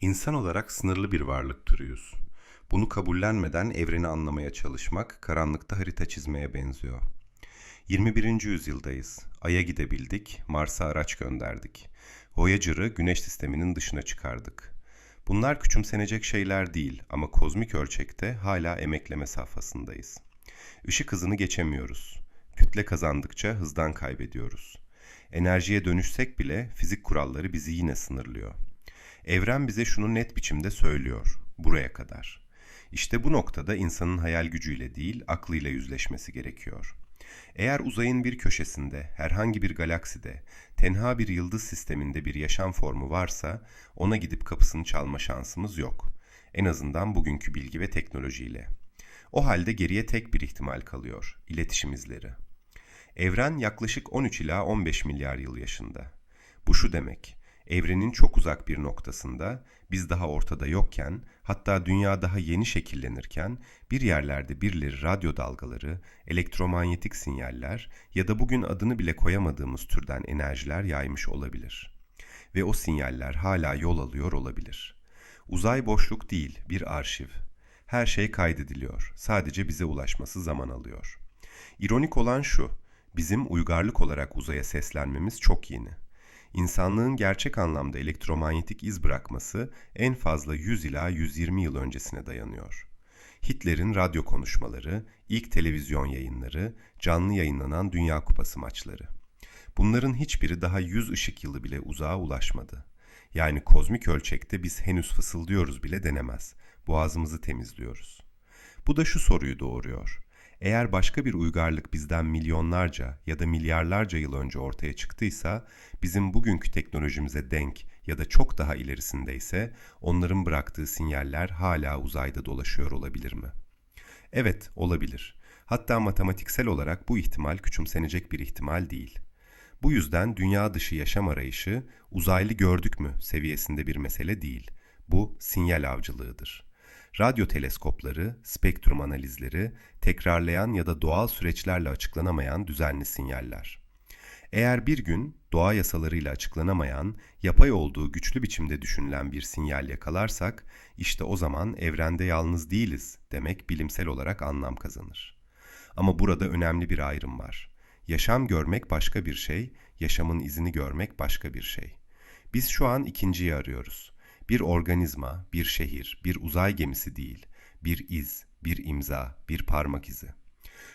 İnsan olarak sınırlı bir varlık türüyüz. Bunu kabullenmeden evreni anlamaya çalışmak karanlıkta harita çizmeye benziyor. 21. yüzyıldayız. Ay'a gidebildik, Mars'a araç gönderdik. Voyager'ı Güneş sisteminin dışına çıkardık. Bunlar küçümsenecek şeyler değil ama kozmik ölçekte hala emekleme safhasındayız. Işık hızını geçemiyoruz. Kütle kazandıkça hızdan kaybediyoruz. Enerjiye dönüşsek bile fizik kuralları bizi yine sınırlıyor. Evren bize şunu net biçimde söylüyor. Buraya kadar. İşte bu noktada insanın hayal gücüyle değil, aklıyla yüzleşmesi gerekiyor. Eğer uzayın bir köşesinde, herhangi bir galakside, tenha bir yıldız sisteminde bir yaşam formu varsa, ona gidip kapısını çalma şansımız yok. En azından bugünkü bilgi ve teknolojiyle. O halde geriye tek bir ihtimal kalıyor, iletişim izleri. Evren yaklaşık 13 ila 15 milyar yıl yaşında. Bu şu demek, evrenin çok uzak bir noktasında, biz daha ortada yokken, hatta dünya daha yeni şekillenirken, bir yerlerde birileri radyo dalgaları, elektromanyetik sinyaller ya da bugün adını bile koyamadığımız türden enerjiler yaymış olabilir. Ve o sinyaller hala yol alıyor olabilir. Uzay boşluk değil, bir arşiv. Her şey kaydediliyor. Sadece bize ulaşması zaman alıyor. İronik olan şu, bizim uygarlık olarak uzaya seslenmemiz çok yeni. İnsanlığın gerçek anlamda elektromanyetik iz bırakması en fazla 100 ila 120 yıl öncesine dayanıyor. Hitler'in radyo konuşmaları, ilk televizyon yayınları, canlı yayınlanan Dünya Kupası maçları. Bunların hiçbiri daha 100 ışık yılı bile uzağa ulaşmadı. Yani kozmik ölçekte biz henüz fısıldıyoruz bile denemez. Boğazımızı temizliyoruz. Bu da şu soruyu doğuruyor. Eğer başka bir uygarlık bizden milyonlarca ya da milyarlarca yıl önce ortaya çıktıysa, bizim bugünkü teknolojimize denk ya da çok daha ilerisindeyse, onların bıraktığı sinyaller hala uzayda dolaşıyor olabilir mi? Evet, olabilir. Hatta matematiksel olarak bu ihtimal küçümsenecek bir ihtimal değil. Bu yüzden dünya dışı yaşam arayışı uzaylı gördük mü seviyesinde bir mesele değil. Bu sinyal avcılığıdır. Radyo teleskopları, spektrum analizleri, tekrarlayan ya da doğal süreçlerle açıklanamayan düzenli sinyaller. Eğer bir gün doğa yasalarıyla açıklanamayan, yapay olduğu güçlü biçimde düşünülen bir sinyal yakalarsak, işte o zaman evrende yalnız değiliz demek bilimsel olarak anlam kazanır. Ama burada önemli bir ayrım var. Yaşam görmek başka bir şey, yaşamın izini görmek başka bir şey. Biz şu an ikinciyi arıyoruz. Bir organizma, bir şehir, bir uzay gemisi değil, bir iz, bir imza, bir parmak izi.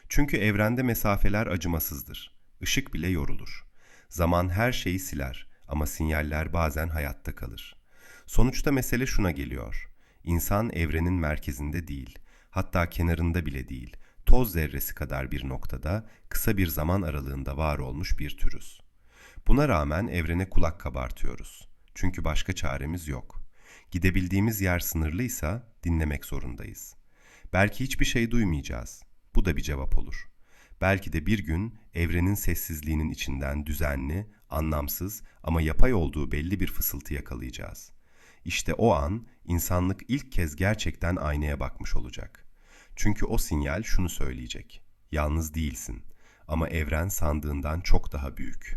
Çünkü evrende mesafeler acımasızdır. Işık bile yorulur. Zaman her şeyi siler ama sinyaller bazen hayatta kalır. Sonuçta mesele şuna geliyor. İnsan evrenin merkezinde değil, hatta kenarında bile değil, toz zerresi kadar bir noktada, kısa bir zaman aralığında var olmuş bir türüz. Buna rağmen evrene kulak kabartıyoruz. Çünkü başka çaremiz yok. Gidebildiğimiz yer sınırlıysa dinlemek zorundayız. Belki hiçbir şey duymayacağız. Bu da bir cevap olur. Belki de bir gün evrenin sessizliğinin içinden düzenli, anlamsız ama yapay olduğu belli bir fısıltı yakalayacağız. İşte o an insanlık ilk kez gerçekten aynaya bakmış olacak. Çünkü o sinyal şunu söyleyecek. Yalnız değilsin ama evren sandığından çok daha büyük.